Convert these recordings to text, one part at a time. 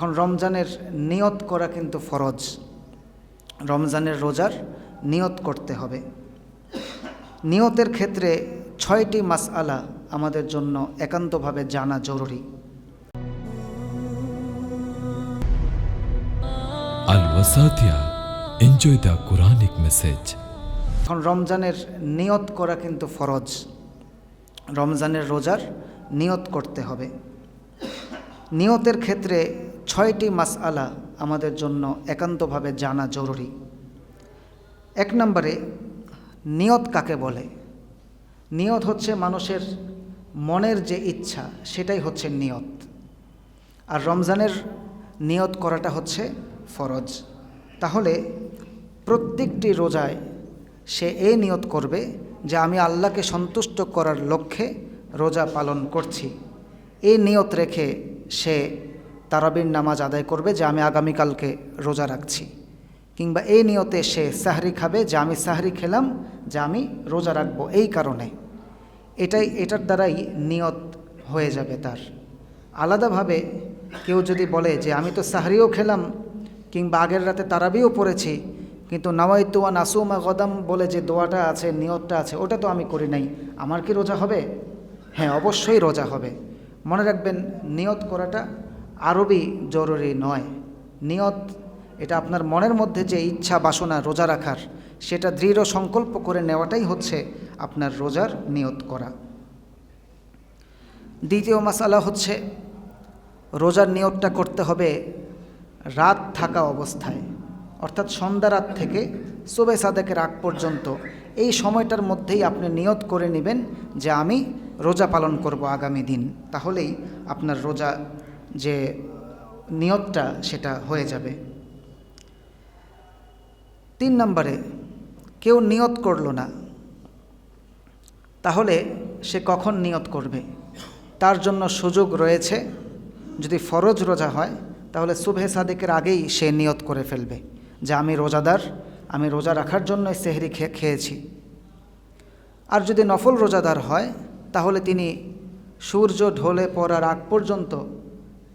এখন রমজানের নিয়ত করা কিন্তু ফরজ রমজানের রোজার নিয়ত করতে হবে নিয়তের ক্ষেত্রে ছয়টি মাসআলা আমাদের জন্য একান্তভাবে জানা জরুরি. Enjoy the Quranic message. এখন রমজানের নিয়ত করা কিন্তু ফরজ রমজানের রোজার নিয়ত করতে হবে নিয়তের ক্ষেত্রে ছয়টি মাসআলা আমাদের জন্য একান্তভাবে জানা জরুরি। এক নম্বরে, নিয়ত কাকে বলে? নিয়ত হচ্ছে মানুষের মনের যে ইচ্ছা, সেটাই হচ্ছে নিয়ত। আর রমজানের নিয়ত করাটা হচ্ছে ফরজ। তাহলে প্রত্যেকটি রোজায় সে এই নিয়ত করবে যে আমি আল্লাহকে সন্তুষ্ট করার লক্ষ্যে রোজা পালন করছি। এই নিয়ত রেখে সে তারাবির নামাজ আদায় করবে যে আমি আগামীকালকে রোজা রাখছি। কিংবা এই নিয়তে সে সাহরি খাবে যে আমি সাহরি খেলাম যে আমি রোজা রাখব এই কারণে। এটাই, এটার দ্বারাই নিয়ত হয়ে যাবে তার। আলাদাভাবে কেউ যদি বলে যে আমি তো সাহরিও খেলাম কিংবা আগের রাতে তারাবিও পড়েছি, কিন্তু নাওয়াইতুয়া নাসুমা গদাম বলে যে দোয়াটা আছে, নিয়তটা আছে, ওটা তো আমি করি নাই, আমার কি রোজা হবে? হ্যাঁ অবশ্যই রোজা হবে। মনে রাখবেন, নিয়ত করাটা আরবই জরুরি নয়। নিয়ত, এটা আপনার মনের মধ্যে যে ইচ্ছা, বাসনা, রোজা রাখার, সেটা দৃঢ় সংকল্প করে নেওয়াটাই হচ্ছে আপনার রোজার নিয়ত করা। দ্বিতীয় মাসালা হচ্ছে, রোজার নিয়তটা করতে হবে রাত থাকা অবস্থায়। অর্থাৎ সন্ধ্যা রাত থেকে সোবে সাদেকের আগ পর্যন্ত। এই সময়টার মধ্যেই আপনি নিয়ত করে নেবেন যে আমি রোজা পালন করব আগামী দিন। তাহলেই আপনার রোজা যে নিয়তটা সেটা হয়ে যাবে। তিন নম্বরে, কেউ নিয়ত করল না, তাহলে সে কখন নিয়ত করবে? তার জন্য সুযোগ রয়েছে, যদি ফরজ রোজা হয়, তাহলে সুবহে সাদেকের আগেই সে নিয়ত করে ফেলবে, যে আমি রোজাদার, আমি রোজা রাখার জন্য সেহরি খেয়ে খেয়েছি। আর যদি নফল রোজাদার হয়, তাহলে তিনি সূর্য ঢলে পড়ার আগ পর্যন্ত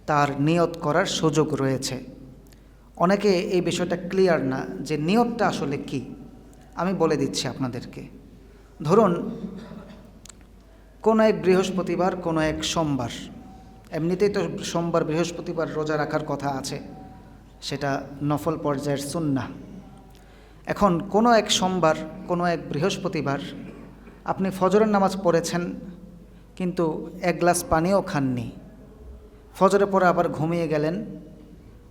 তার নিয়ত করার সুযোগ রয়েছে। অনেকে এই বিষয়টা ক্লিয়ার না যে নিয়তটা আসলে কি। আমি বলে দিচ্ছি আপনাদেরকে। ধরুন, কোনো এক বৃহস্পতিবার, কোনো এক সোমবার, এমনিতেই তো সোমবার, বৃহস্পতিবার রোজা রাখার কথা আছে, সেটা নফল পর্যায়ের সুন্না। এখন কোনো এক সোমবার, কোনো এক বৃহস্পতিবার আপনি ফজরের নামাজ পড়েছেন, কিন্তু এক গ্লাস পানিও খাননি ফজরে পরে আবার ঘুমিয়ে গেলেন।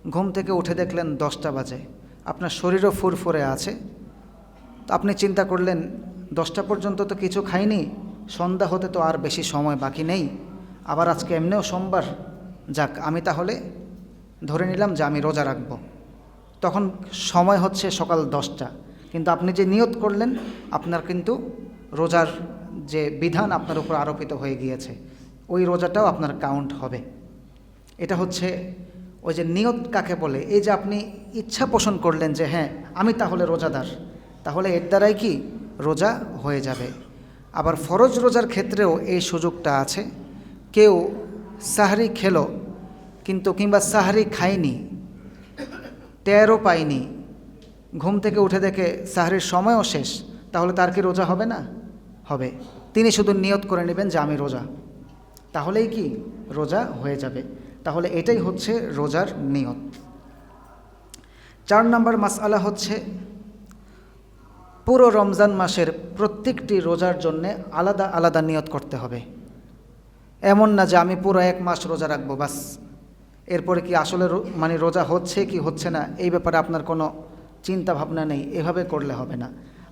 ঘুম থেকে উঠে দেখলেন দশটা বাজে। আপনার শরীরও ফুরফুরে আছে। আপনি চিন্তা করলেন, দশটা পর্যন্ত তো কিছু খাইনি, সন্ধ্যা হতে তো আর বেশি সময় বাকি নেই। আবার আজকে এমনিও সোমবার। যাক, আমি তাহলে ধরে নিলাম যে আমি রোজা রাখব। তখন সময় হচ্ছে সকাল দশটা। কিন্তু আপনি যে নিয়ত করলেন, আপনার কিন্তু রোজার যে বিধান আপনার উপর আরোপিত হয়ে গিয়েছে। ওই রোজাটাও আপনার কাউন্ট হবে। এটা হচ্ছে ওই যে নিয়ত কাকে বলে? এই যে আপনি ইচ্ছা পোষণ করলেন যে হ্যাঁ আমি তাহলে রোজাদার। তাহলে এর দ্বারাই কি? রোজা হয়ে যাবে। আবার ফরজ রোজার ক্ষেত্রেও এই সুযোগটা আছে। কেউ সাহারি খেলো, কিন্তু কিংবা সাহারি খায়নি, টেরও পায়নি, ঘুম থেকে উঠে দেখে সাহারির সময়ও শেষ, তাহলে তার কি রোজা হবে না? হবে। তিনি শুধু নিয়ত করে নেবেন যে, আমি রোজা। তাহলেই কি? রোজা হয়ে যাবে। তাহলে এটাই হচ্ছে রোজার নিয়ত। চার নম্বর মাসআলা হচ্ছে পুরো রমজান মাসের প্রত্যেকটি রোজার জন্যে আলাদা আলাদা নিয়ত করতে হবে। এমন না যে আমি পুরো এক মাস রোজা রাখব, বাস। এরপরে কি আসলে মানে রোজা হচ্ছে কি হচ্ছে না, এই ব্যাপারে আপনার কোনো চিন্তা ভাবনা নেই, এভাবে করলে হবে না।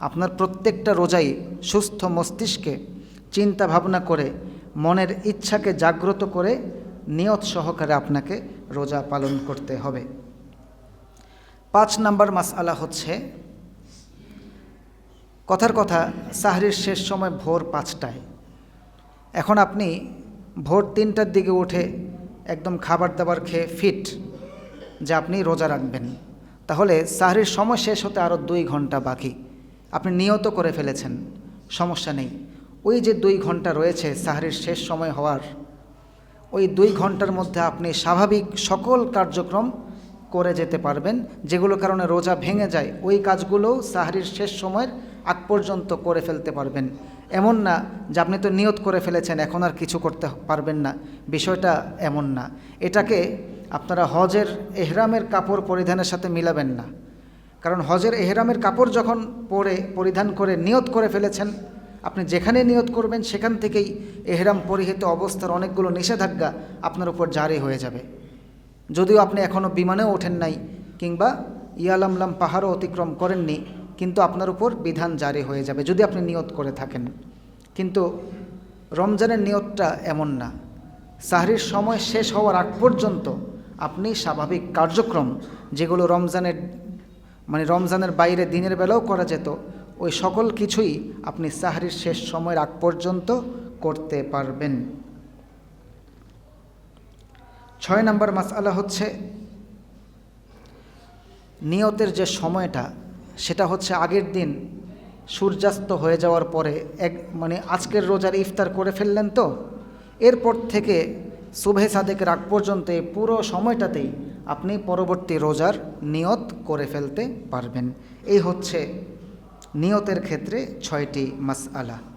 আপনার প্রত্যেকটা রোজাই সুস্থ মস্তিষ্কে চিন্তা ভাবনা করে, মনের ইচ্ছাকে জাগ্রত করে নিয়ত সহকারে আপনাকে রোজা পালন করতে হবে। পাঁচ নাম্বার মাসআলা হচ্ছে, কথার কথা, সাহরির শেষ সময় ভোর পাঁচটায়। এখন আপনি ভোর তিনটার দিকে উঠে একদম খাবার দাবার খেয়ে ফিট যে আপনি রোজা রাখবেন। তাহলে সাহরির সময় শেষ হতে আরও দুই ঘণ্টা বাকি। আপনি নিয়ত করে ফেলেছেন, সমস্যা নেই। ওই যে দুই ঘণ্টা রয়েছে সাহরির শেষ সময় হওয়ার ওই দুই ঘণ্টার মধ্যে আপনি স্বাভাবিক সকল কার্যক্রম করে যেতে পারবেন যেগুলো কারণে রোজা ভেঙে যায়, ওই কাজগুলোও সাহারির শেষ সময়ের আগ পর্যন্ত করে ফেলতে পারবেন। এমন না যে আপনি তো নিয়ত করে ফেলেছেন, এখন আর কিছু করতে পারবেন না। বিষয়টা এমন না। এটাকে আপনারা হজের এহরামের কাপড় পরিধানের সাথে মিলাবেন না। কারণ হজের এহরামের কাপড় যখন পরে পরিধান করে নিয়ত করে ফেলেছেন আপনি যেখানে নিয়ত করবেন, সেখান থেকেই এহরাম পরিহিত অবস্থার অনেকগুলো নিষেধাজ্ঞা আপনার উপর জারি হয়ে যাবে। যদিও আপনি এখনও বিমানেও ওঠেন নাই, কিংবা ইয়ালামলাম পাহাড়ও অতিক্রম করেননি, কিন্তু আপনার উপর বিধান জারি হয়ে যাবে, যদি আপনি নিয়ত করে থাকেন। কিন্তু রমজানের নিয়তটা এমন না। সাহরির সময় শেষ হওয়ার আগ পর্যন্ত আপনি স্বাভাবিক কার্যক্রম, যেগুলো রমজানের মানে রমজানের বাইরে দিনের বেলাও করা যেত ওই সকল কিছুই আপনি সাহরির শেষ সময়ের আগ পর্যন্ত করতে পারবেন। ছয় নম্বর মাসআলা হচ্ছে নিয়তের যে সময়টা, সেটা হচ্ছে আগের দিন সূর্যাস্ত হয়ে যাওয়ার পরে এক মানে আজকের রোজার ইফতার করে ফেললেন তো? এরপর থেকে শুভে সাদেকের আগ পর্যন্ত পুরো সময়টাতেই আপনি পরবর্তী রোজার নিয়ত করে ফেলতে পারবেন। এই হচ্ছে নিয়তের ক্ষেত্রে ছয়টি মাসআলা।